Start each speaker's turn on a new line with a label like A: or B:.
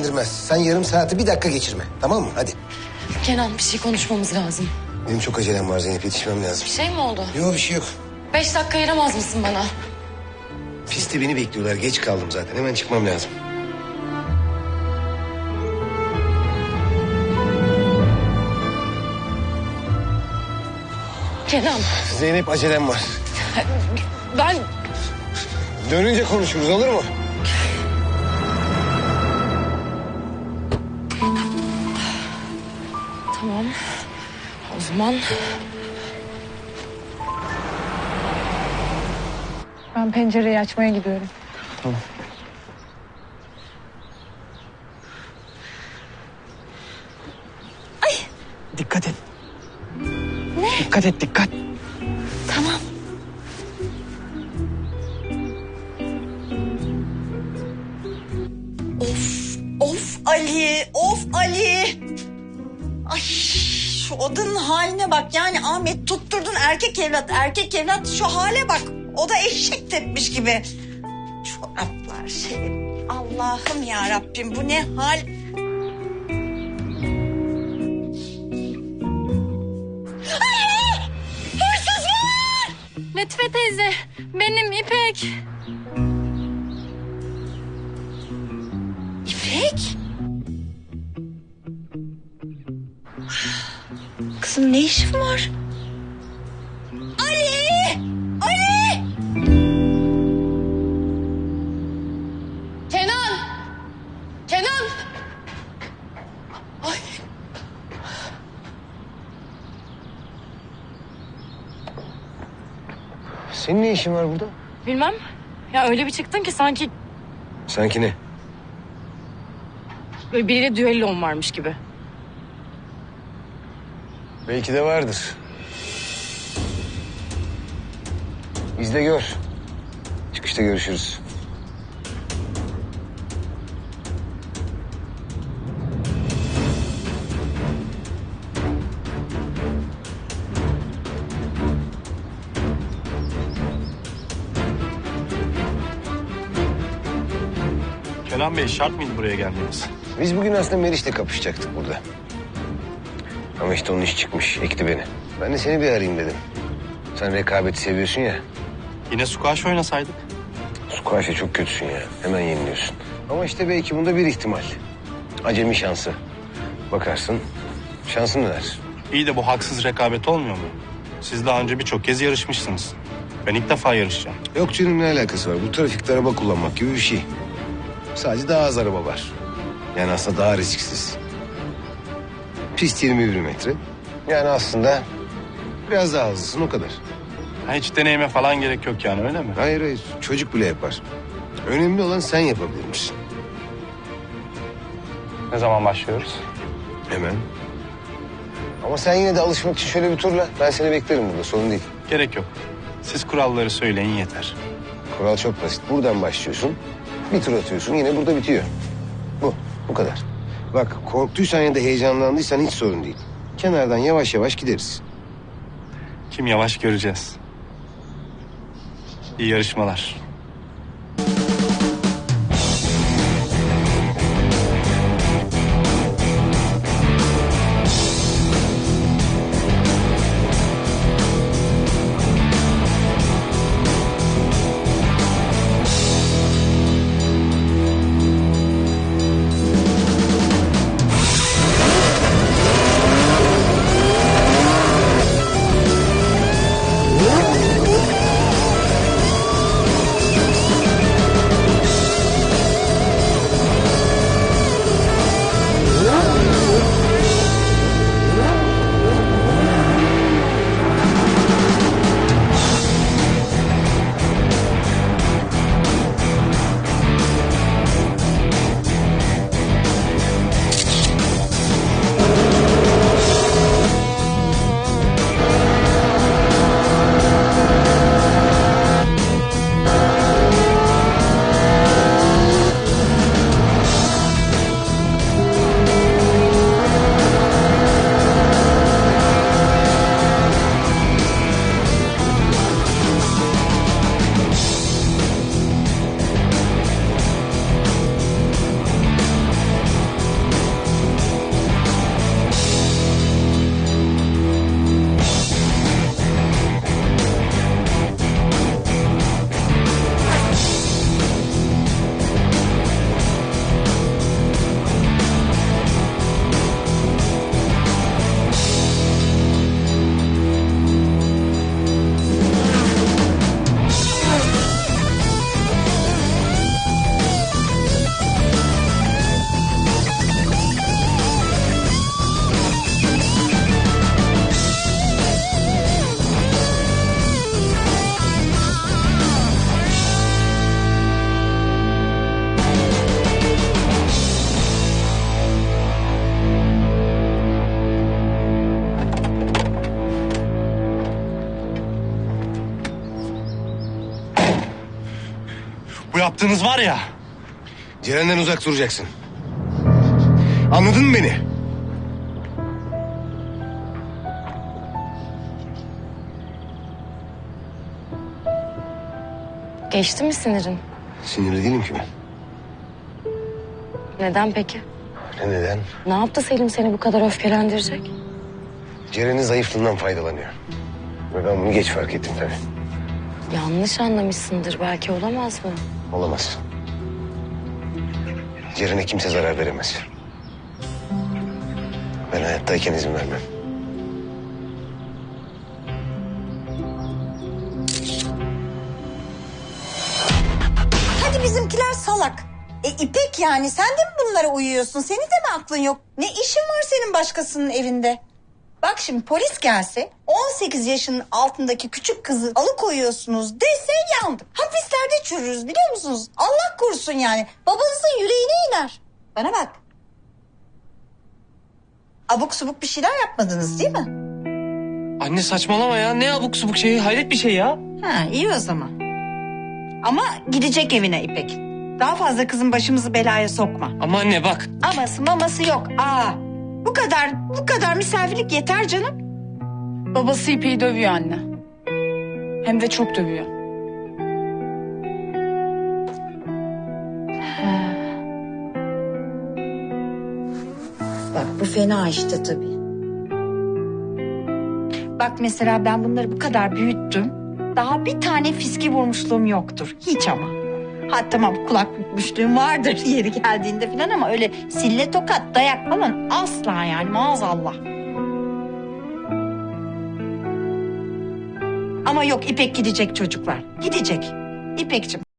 A: ilgilendirmez. Sen yarım saati bir dakika geçirme. Tamam mı? Hadi.
B: Kenan bir şey konuşmamız lazım.
A: Benim çok acelem var Zeynep. Yetişmem lazım.
B: Bir şey mi oldu?
A: Yok bir şey yok.
B: Beş dakika ayıramaz mısın bana?
A: Piste beni bekliyorlar. Geç kaldım zaten. Hemen çıkmam lazım.
B: Kenan
A: Zeynep acelem var.
B: ben
A: Dönünce konuşuruz olur mu?
B: Tamam. O zaman
C: Ben pencereyi açmaya gidiyorum.
D: Dikkat et. Ne? Dikkat et dikkat.
B: tamam.
E: Ali. Ay şu odanın haline bak. Yani Ahmet tutturdun erkek evlat, erkek evlat şu hale bak. O da eşek tepmiş gibi. Çoraplar şey. Allah'ım ya Rabbim bu ne hal? Ay! Hırsız var!
B: Lütfe teyze benim.
E: İpek? Kızım ne işin var? Ali! Ali!
B: Kenan! Kenan! Ay.
A: Senin ne işin var burada?
B: Bilmem. Ya öyle bir çıktın ki sanki
A: Sanki ne?
B: böyle biriyle düellon varmış gibi.
A: Belki de vardır. İzle gör. Çıkışta görüşürüz.
F: Kenan Bey şart mıydı buraya gelmeniz?
A: Biz bugün aslında Meriç'le kapışacaktık burada. Ama işte onun iş çıkmış, ekti beni. Ben de seni bir arayayım dedim. Sen rekabeti seviyorsun ya.
F: Yine squash oynasaydık.
A: Squash'a çok kötüsün ya. Hemen yeniliyorsun. Ama işte belki bunda bir ihtimal. Acemi şansı. Bakarsın şansın döner.
F: İyi de bu haksız rekabet olmuyor mu? Siz daha önce birçok kez yarışmışsınız. Ben ilk defa yarışacağım.
A: Yok canım ne alakası var? Bu trafikte araba kullanmak gibi bir şey. Sadece daha az araba var. Yani aslında daha risksiz. Pist 21 metre. Yani aslında biraz daha hızlısın o kadar.
F: Ha, hiç deneyime falan gerek yok yani öyle mi?
A: Hayır hayır çocuk bile yapar. Önemli olan sen yapabilir misin?
F: Ne zaman başlıyoruz?
A: Hemen. Ama sen yine de alışmak için şöyle bir turla. Ben seni beklerim burada sorun değil.
F: Gerek yok. Siz kuralları söyleyin yeter.
A: Kural çok basit. Buradan başlıyorsun. Bir tur atıyorsun yine burada bitiyor. Bu. Bu kadar. Bak korktuysan ya da heyecanlandıysan hiç sorun değil. Kenardan yavaş yavaş gideriz.
F: Kim yavaş göreceğiz. İyi yarışmalar. Yaptığınız var ya.
A: Ceren'den uzak duracaksın. Anladın mı beni?
B: Geçti mi sinirin?
A: Sinirli değilim ki ben.
B: Neden peki?
A: Ne neden?
B: Ne yaptı Selim seni bu kadar öfkelendirecek?
A: Ceren'in zayıflığından faydalanıyor. Ve ben bunu geç fark ettim tabii.
B: Yanlış anlamışsındır belki olamaz mı?
A: Olamaz. Ceren'e kimse zarar veremez. Ben hayattayken izin vermem.
E: Hadi bizimkiler salak. E İpek yani sen de mi bunlara uyuyorsun? Senin de mi aklın yok? Ne işin var senin başkasının evinde? Bak şimdi polis gelse 18 yaşının altındaki küçük kızı alıkoyuyorsunuz dese yandık. Hapislerde çürürüz biliyor musunuz? Allah korusun yani. Babanızın yüreğine iner. Bana bak. Abuk subuk bir şeyler yapmadınız değil mi?
D: Anne saçmalama ya. Ne abuk subuk şeyi hayret bir şey ya.
E: Ha iyi o zaman. Ama gidecek evine İpek. Daha fazla kızın başımızı belaya sokma.
D: Ama anne bak.
E: Aması maması yok. Aa, bu kadar bu kadar misafirlik yeter canım.
C: Babası İpek'i dövüyor anne. Hem de çok dövüyor.
E: Bak bu fena işte tabii. Bak mesela ben bunları bu kadar büyüttüm. Daha bir tane fiski vurmuşluğum yoktur. Hiç ama. Ha tamam kulak bükmüşlüğüm vardır yeri geldiğinde falan ama öyle sille tokat dayak falan asla yani maazallah. Ama yok İpek gidecek çocuklar. Gidecek. İpek'cim